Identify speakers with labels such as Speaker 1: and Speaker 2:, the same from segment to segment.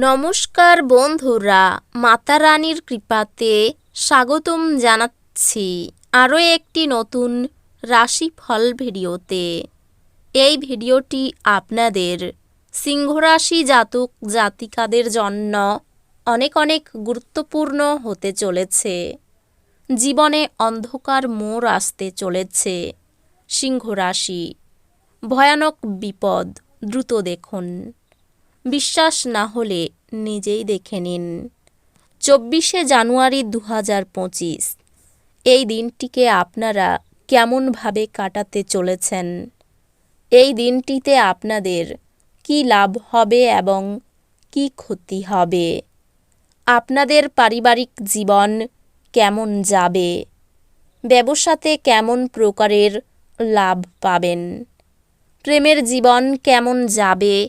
Speaker 1: নমস্কার বন্ধুরা, মাতা রানীর কৃপাতে স্বাগতম জানাচ্ছি আরও একটি নতুন রাশিফল ভিডিওতে। এই ভিডিওটি আপনাদের সিংহরাশি জাতক জাতিকাদের জন্য অনেক অনেক গুরুত্বপূর্ণ হতে চলেছে। জীবনে অন্ধকার মোড় আসতে চলেছে সিংহরাশি। ভয়ানক বিপদ দ্রুত দেখুন। বিশ্বাস না হলে নিজেই দেখে নিন। চব্বিশে জানুয়ারি দু পঁচিশ, এই দিনটিকে আপনারা কেমনভাবে কাটাতে চলেছেন? এই দিনটিতে আপনাদের কি লাভ হবে এবং কি ক্ষতি হবে? আপনাদের পারিবারিক জীবন কেমন যাবে? ব্যবসাতে কেমন প্রকারের লাভ পাবেন? প্রেমের জীবন কেমন যাবে?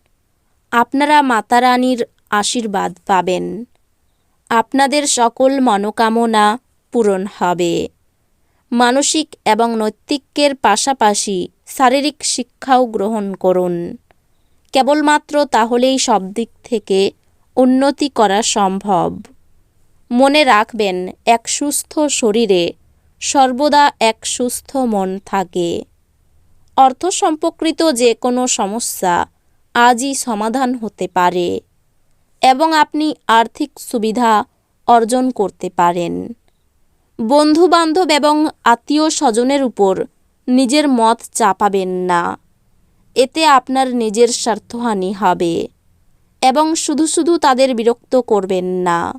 Speaker 1: আপনারা মাতা রানীর আশীর্বাদ পাবেন। আপনাদের সকল মনোকামনা পূরণ হবে। মানসিক এবং নৈতিকের পাশাপাশি শারীরিক শিক্ষাও গ্রহণ করুন। কেবলমাত্র তাহলেই সব দিক থেকে উন্নতি করা সম্ভব। মনে রাখবেন, এক সুস্থ শরীরে সর্বদা এক সুস্থ মন থাকে। অর্থ সম্পর্কিত যে কোনো সমস্যা আজই সমাধান হতে পারে এবং আপনি আর্থিক সুবিধা অর্জন করতে পারেন। বন্ধুবান্ধব এবং আত্মীয় স্বজনের উপর নিজের মত চাপাবেন না। এতে আপনার নিজের স্বার্থহানি হবে এবং শুধু শুধু তাদের বিরক্ত করবেন না।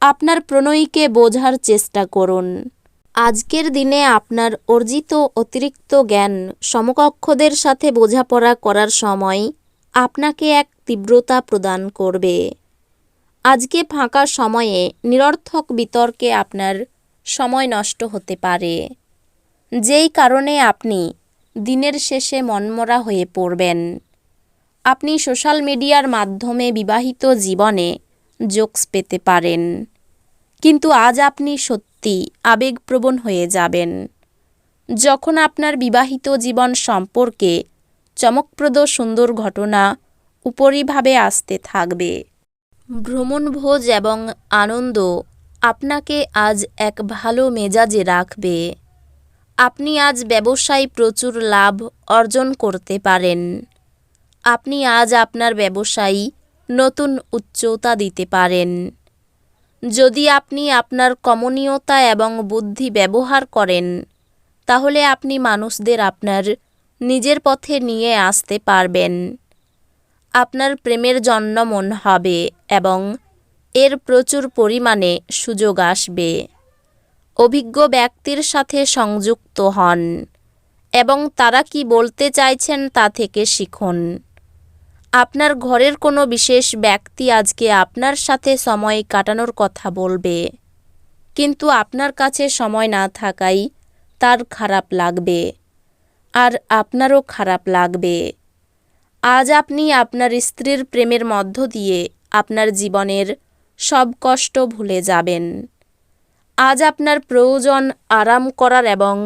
Speaker 1: আপনার প্রণয়ীকে বোঝার চেষ্টা করুন। আজকের দিনে আপনার অর্জিত অতিরিক্ত জ্ঞান সমকক্ষদের সাথে বোঝাপড়া করার সময় আপনাকে এক তীব্রতা প্রদান করবে। আজকে ফাঁকা সময়ে নিরর্থক বিতর্কে আপনার সময় নষ্ট হতে পারে। যেই কারণে আপনি দিনের শেষে মনমরা হয়ে পড়বেন। আপনি সোশ্যাল মিডিয়ার মাধ্যমে বিবাহিত জীবনে জোকস পেতে পারেন। কিন্তু আজ আপনি সত্যি আবেগপ্রবণ হয়ে যাবেন। যখন আপনার বিবাহিত জীবন সম্পর্কে চমকপ্রদ সুন্দর ঘটনা উপরিভাবে আসতে থাকবে। ভ্রমণভোজ এবং আনন্দ আপনাকে আজ এক ভালো মেজাজে রাখবে। আপনি আজ ব্যবসায় প্রচুর লাভ অর্জন করতে পারেন। আপনি আজ আপনার ব্যবসায়ী নতুন উচ্চতা দিতে পারেন। যদি আপনি আপনার কমনীয়তা এবং বুদ্ধি ব্যবহার করেন, তাহলে আপনি মানুষদের আপনার নিজের পথে নিয়ে আসতে পারবেন। আপনার প্রেমের জন্য মন হবে এবং এর প্রচুর পরিমাণে সুযোগ আসবে। অভিজ্ঞ ব্যক্তির সাথে সংযুক্ত হন এবং তারা কি বলতে চাইছেন তা থেকে শিখুন। আপনার ঘরের কোনো বিশেষ ব্যক্তি আজকে আপনার সাথে সময় কাটানোর কথা বলবে। কিন্তু আপনার কাছে সময় না থাকাই তার খারাপ লাগবে। আর আপনারও খারাপ লাগবে। আজ আপনি আপনার স্ত্রীর প্রেমের মধ্য দিয়ে আপনার জীবনের সব কষ্ট ভুলে যাবেন। আজ আপনার প্রয়োজন আরাম করার এবং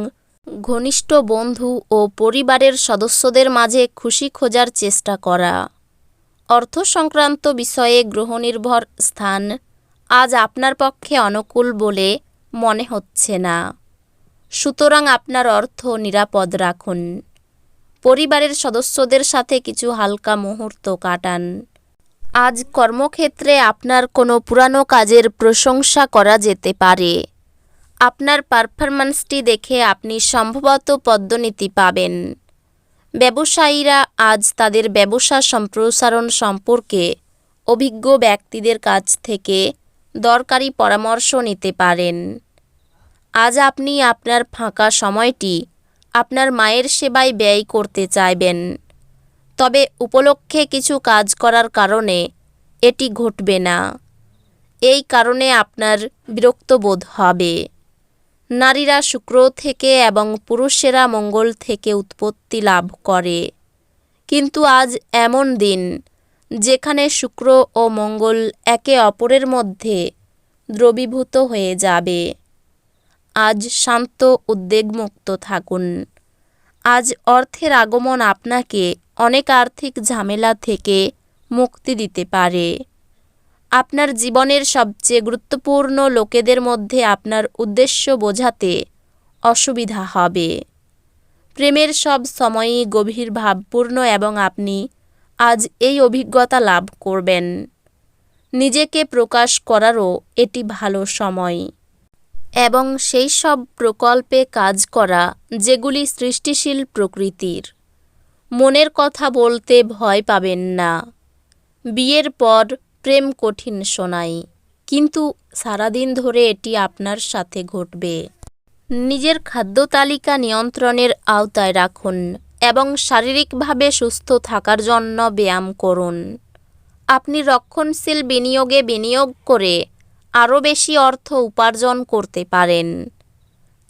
Speaker 1: ঘনিষ্ঠ বন্ধু ও পরিবারের সদস্যদের মাঝে খুশি খোঁজার চেষ্টা করা। অর্থ সংক্রান্ত বিষয়ে গ্রহনির্ভর স্থান আজ আপনার পক্ষে অনুকূল বলে মনে হচ্ছে না। সুতরাং আপনার অর্থ নিরাপদ রাখুন। পরিবারের সদস্যদের সাথে কিছু হালকা মুহূর্ত কাটান। আজ কর্মক্ষেত্রে আপনার কোনো পুরানো কাজের প্রশংসা করা যেতে পারে। আপনার পারফরম্যান্সটি দেখে আপনি সম্ভবত পদ্মনীতি পাবেন। ব্যবসায়ীরা আজ তাদের ব্যবসা সম্প্রসারণ সম্পর্কে অভিজ্ঞ ব্যক্তিদের কাছ থেকে দরকারি পরামর্শ নিতে পারেন। আজ আপনি আপনার ফাঁকা সময়টি আপনার মায়ের সেবায় ব্যয় করতে চাইবেন। তবে উপলক্ষে কিছু কাজ করার কারণে এটি ঘটবে না। এই কারণে আপনার বিরক্ত বোধ হবে। নারীরা শুক্র থেকে এবং পুরুষেরা মঙ্গল থেকে উৎপত্তি লাভ করে। কিন্তু আজ এমন দিন, যেখানে শুক্র ও মঙ্গল একে অপরের মধ্যে দ্রবীভূত হয়ে যাবে। আজ শান্ত উদ্বেগমুক্ত থাকুন। আজ অর্থের আগমন আপনাকে অনেক আর্থিক ঝামেলা থেকে মুক্তি দিতে পারে। আপনার জীবনের সবচেয়ে গুরুত্বপূর্ণ লোকেদের মধ্যে আপনার উদ্দেশ্য বোঝাতে অসুবিধা হবে। প্রেমের সব সময়ই গভীর, ভাবপূর্ণ এবং আপনি আজ এই অভিজ্ঞতা লাভ করবেন। নিজেকে প্রকাশ করারও এটি ভালো সময়। এবং সেই সব প্রকল্পে কাজ করা, যেগুলি সৃষ্টিশীল প্রকৃতির। মনের কথা বলতে ভয় পাবেন না। বিয়ের পর প্রেম কঠিন শোনায় কিন্তু সারাদিন ধরে এটি আপনার সাথে ঘটবে। নিজের খাদ্য তালিকা নিয়ন্ত্রণের আওতায় রাখুন এবং শারীরিকভাবে সুস্থ থাকার জন্য ব্যায়াম করুন। আপনি রক্ষণশীল বিনিয়োগে বিনিয়োগ করে আরও বেশি অর্থ উপার্জন করতে পারেন।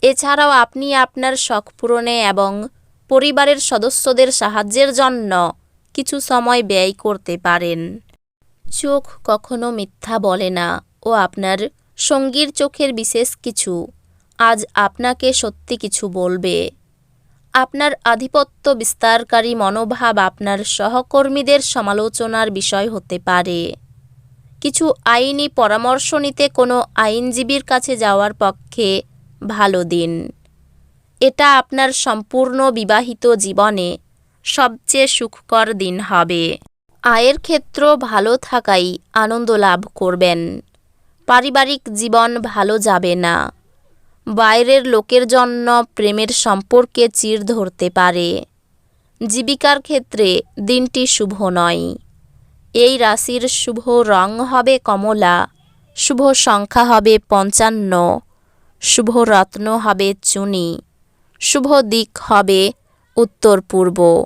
Speaker 1: এছাড়াও আপনি আপনার শখ পূরণে এবং পরিবারের সদস্যদের সাহায্যের জন্য কিছু সময় ব্যয় করতে পারেন। চোখ কখনো মিথ্যা বলে না ও আপনার সঙ্গীর চোখের বিশেষ কিছু। আজ আপনাকে সত্যি কিছু বলবে। আপনার আধিপত্য বিস্তারকারী মনোভাব আপনার সহকর্মীদের সমালোচনার বিষয় হতে পারে। কিছু আইনি পরামর্শ নিতে কোনো আইনজীবীর কাছে যাওয়ার পক্ষে ভালো দিন। এটা আপনার সম্পূর্ণ বিবাহিত জীবনে সবচেয়ে সুখকর দিন হবে। আয়ের ক্ষেত্র ভালো থাকাই আনন্দ লাভ করবেন। পারিবারিক জীবন ভালো যাবে না। বাইরের লোকের জন্য প্রেমের সম্পর্কে চির ধরতে পারে। জীবিকার ক্ষেত্রে দিনটি শুভ নয়। এই রাশির শুভ রং হবে কমলা, শুভ সংখ্যা হবে পঞ্চান্ন, শুভ রত্ন হবে চুনি, শুভ দিক হবে উত্তর পূর্ব